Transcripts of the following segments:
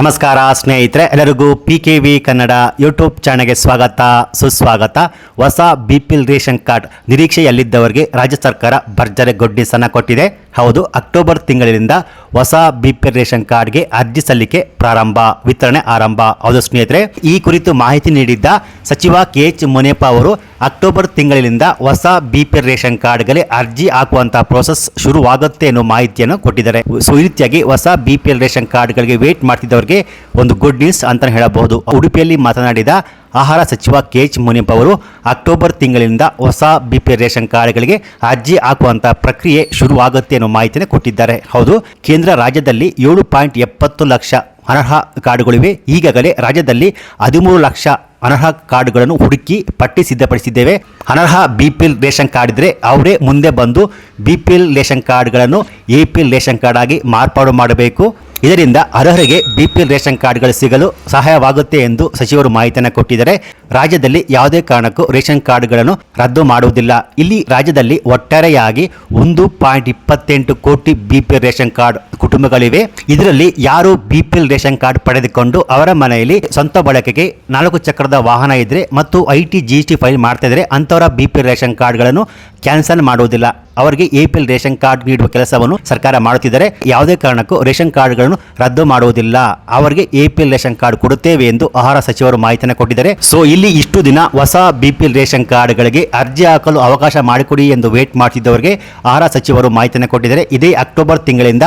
ನಮಸ್ಕಾರ, ಸ್ನೇಹಿತರೆ. ಎಲ್ಲರಿಗೂ P K V Kannada YouTube ಚಾನಲ್ಗೆ ಸ್ವಾಗತ, ಸುಸ್ವಾಗತ. ಹೊಸ B P L ration card ನಿರೀಕ್ಷೆಯಲ್ಲಿದ್ದವರಿಗೆ ರಾಜ್ಯ ಸರ್ಕಾರ ಭರ್ಜರಿ ಗೊಡ್ಡಿಸನ್ನು ಕೊಟ್ಟಿದೆ. ಹೌದು, ಅಕ್ಟೋಬರ್ ತಿಂಗಳಿನಿಂದ ಹೊಸ ಬಿ ಪಿ ಎಲ್ ರೇಷನ್ ಕಾರ್ಡ್ಗೆ ಅರ್ಜಿ ಸಲ್ಲಿಕೆ ಪ್ರಾರಂಭ, ವಿತರಣೆ ಆರಂಭ. ಹೌದು, ಸ್ನೇಹಿತರೆ. ಈ ಕುರಿತು ಮಾಹಿತಿ ನೀಡಿದ್ದ ಸಚಿವ ಕೆ ಎಚ್ ಮುನೇಪ ಅವರು ಅಕ್ಟೋಬರ್ ತಿಂಗಳಿನಿಂದ ಹೊಸ ಬಿ ಪಿ ರೇಷನ್ ಕಾರ್ಡ್ಗಳಿಗೆ ಅರ್ಜಿ ಹಾಕುವಂತಹ ಪ್ರೋಸೆಸ್ ಶುರುವಾಗುತ್ತೆ ಅನ್ನೋ ಮಾಹಿತಿಯನ್ನು ಕೊಟ್ಟಿದ್ದಾರೆ. ಸೊ, ಈ ರೀತಿಯಾಗಿ ಹೊಸ ಬಿ ರೇಷನ್ ಕಾರ್ಡ್ಗಳಿಗೆ ವೇಟ್ ಮಾಡ್ತಿದ್ದವರಿಗೆ ಒಂದು ಗುಡ್ ನ್ಯೂಸ್ ಅಂತ ಹೇಳಬಹುದು. ಉಡುಪಿಯಲ್ಲಿ ಮಾತನಾಡಿದ ಆಹಾರ ಸಚಿವ ಕೆ ಎಚ್ ಮುನಿಯಪ್ಪ ಅವರು, ಅಕ್ಟೋಬರ್ ತಿಂಗಳಿನಿಂದ ಹೊಸ ಬಿ ರೇಷನ್ ಕಾರ್ಡ್ಗಳಿಗೆ ಅರ್ಜಿ ಹಾಕುವಂತಹ ಪ್ರಕ್ರಿಯೆ ಶುರುವಾಗುತ್ತೆ ಅನ್ನೋ ಮಾಹಿತಿಯನ್ನು ಕೊಟ್ಟಿದ್ದಾರೆ. ಹೌದು, ಕೇಂದ್ರ ರಾಜ್ಯದಲ್ಲಿ ಏಳು ಪಾಯಿಂಟ್ ಎಪ್ಪತ್ತು ಲಕ್ಷ ಅನರ್ಹ ಕಾರ್ಡ್ಗಳಿವೆ. ಈಗಾಗಲೇ ರಾಜ್ಯದಲ್ಲಿ ಹದಿಮೂರು ಲಕ್ಷ ಅನರ್ಹ ಕಾರ್ಡ್ಗಳನ್ನು ಹುಡುಕಿ ಪಟ್ಟಿ ಸಿದ್ಧಪಡಿಸಿದ್ದೇವೆ. ಅನರ್ಹ B P L ration card ಇದ್ದರೆ ಅವರೇ ಮುಂದೆ ಬಂದು ಬಿ ಪಿ ಎಲ್ ರೇಷನ್ ಕಾರ್ಡ್ಗಳನ್ನು A P L ration card ಆಗಿ ಮಾರ್ಪಾಡು ಮಾಡಬೇಕು. ಇದರಿಂದ ಅರ್ಹರಿಗೆ ಬಿ ಪಿ ಎಲ್ ರೇಷನ್ ಕಾರ್ಡ್ಗಳು ಸಿಗಲು ಸಹಾಯವಾಗುತ್ತೆ ಎಂದು ಸಚಿವರು ಮಾಹಿತಿಯನ್ನು ಕೊಟ್ಟಿದ್ದಾರೆ. ರಾಜ್ಯದಲ್ಲಿ ಯಾವುದೇ ಕಾರಣಕ್ಕೂ ರೇಷನ್ ಕಾರ್ಡ್ಗಳನ್ನು ರದ್ದು ಮಾಡುವುದಿಲ್ಲ. ಇಲ್ಲಿ ರಾಜ್ಯದಲ್ಲಿ ಒಟ್ಟಾರೆಯಾಗಿ ಒಂದು ಪಾಯಿಂಟ್ ಇಪ್ಪತ್ತೆಂಟು crore B P L ration card ಕುಟುಂಬಗಳಿವೆ. ಇದರಲ್ಲಿ ಯಾರು ಬಿಪಿಎಲ್ ರೇಷನ್ ಕಾರ್ಡ್ ಪಡೆದುಕೊಂಡು ಅವರ ಮನೆಯಲ್ಲಿ ಸ್ವಂತ ಬಳಕೆಗೆ ನಾಲ್ಕು ಚಕ್ರದ ವಾಹನ ಇದ್ರೆ ಮತ್ತು I T G T file ಮಾಡ್ತಾ ಇದ್ರೆ ಅಂತವರ ಬಿಪಿಎಲ್ ರೇಷನ್ ಕಾರ್ಡ್ ಕಾರ್ಡ್ಗಳನ್ನು ಕ್ಯಾನ್ಸಲ್ ಮಾಡುವುದಿಲ್ಲ. ಅವರಿಗೆ A P L ration card ನೀಡುವ ಕೆಲಸವನ್ನು ಸರ್ಕಾರ ಮಾಡುತ್ತಿದ್ದಾರೆ. ಯಾವುದೇ ಕಾರಣಕ್ಕೂ ರೇಷನ್ ಕಾರ್ಡ್ಗಳನ್ನು ರದ್ದು ಮಾಡುವುದಿಲ್ಲ. ಅವರಿಗೆ A P L ration card ಕೊಡುತ್ತೇವೆ ಎಂದು ಆಹಾರ ಸಚಿವರು ಮಾಹಿತಿಯನ್ನು ಕೊಟ್ಟಿದ್ದಾರೆ. ಸೊ, ಇಲ್ಲಿ ಇಷ್ಟು ದಿನ ಹೊಸ ಬಿ ಪಿ ಎಲ್ ರೇಷನ್ ಕಾರ್ಡ್ಗಳಿಗೆ ಅರ್ಜಿ ಹಾಕಲು ಅವಕಾಶ ಮಾಡಿಕೊಡಿ ಎಂದು ವೇಟ್ ಮಾಡ್ತಿದ್ದವರಿಗೆ ಆಹಾರ ಸಚಿವರು ಮಾಹಿತಿಯನ್ನು ಕೊಟ್ಟಿದ್ದಾರೆ. ಇದೇ ಅಕ್ಟೋಬರ್ ತಿಂಗಳಿಂದ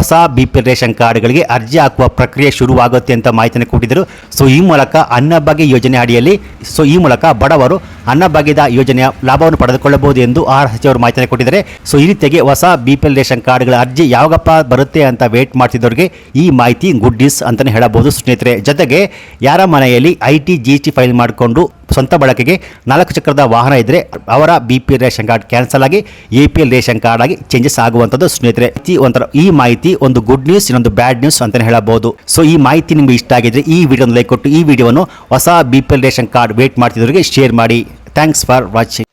ಹೊಸ ಬಿ ಪಿ ರೇಷನ್ ಕಾರ್ಡ್ಗಳಿಗೆ ಅರ್ಜಿ ಹಾಕುವ ಪ್ರಕ್ರಿಯೆ ಶುರುವಾಗುತ್ತೆ ಅಂತ ಮಾಹಿತಿಯನ್ನು ಕೊಟ್ಟಿದ್ದರು. ಸೊ, ಈ ಮೂಲಕ ಅನ್ನಭಾಗ್ಯ ಯೋಜನೆ ಅಡಿಯಲ್ಲಿ, ಸೊ, ಈ ಮೂಲಕ ಬಡವರು ಅನ್ನಭಾಗ್ಯದ ಯೋಜನೆಯ ಲಾಭವನ್ನು ಪಡೆದುಕೊಳ್ಳಬಹುದು ಎಂದು ಆಹಾರ ಸಚಿವರು ಮಾಹಿತಿಯನ್ನು ಕೊಟ್ಟಿದ್ದಾರೆ. ಸೊ, ಈ ರೀತಿಯಾಗಿ ಹೊಸ ಬಿ ಪಿ ಎಲ್ ರೇಷನ್ ಕಾರ್ಡ್ಗಳ ಅರ್ಜಿ ಯಾವಾಗಪ್ಪ ಬರುತ್ತೆ ಅಂತ ವೇಟ್ ಮಾಡ್ತಿದ್ದವರಿಗೆ ಈ ಮಾಹಿತಿ ಗುಡ್ ನ್ಯೂಸ್ ಅಂತಲೇ ಹೇಳಬಹುದು. ಸ್ನೇಹಿತರೆ, ಜೊತೆಗೆ ಯಾರ ಮನೆಯಲ್ಲಿ I T G T file ಮಾಡಿಕೊಂಡು ಸ್ವಂತ ಬಳಕೆಗೆ ನಾಲ್ಕು ಚಕ್ರದ ವಾಹನ ಇದ್ದರೆ ಅವರ B P L ration card cancel ಆಗಿ A P L ration card ಆಗಿ ಚೇಂಜಸ್ ಆಗುವಂಥದ್ದು ಸ್ನೇಹಿತರೆ. ಒಂಥರ ಈ ಮಾಹಿತಿ ಒಂದು ಗುಡ್ ನ್ಯೂಸ್ ಇನ್ನೊಂದು ಬ್ಯಾಡ್ ನ್ಯೂಸ್ ಅಂತಲೇ ಹೇಳಬಹುದು. ಸೊ ಈ ಮಾಹಿತಿ ನಿಮಗೆ ಇಷ್ಟ ಆಗಿದ್ರೆ ಈ ವಿಡಿಯೋನ ಲೈಕ್ ಕೊಟ್ಟು ಈ ವಿಡಿಯೋವನ್ನು ಹೊಸ B P L ration card wait ಮಾಡ್ತಿದ್ದವರಿಗೆ share ಮಾಡಿ. Thanks for watching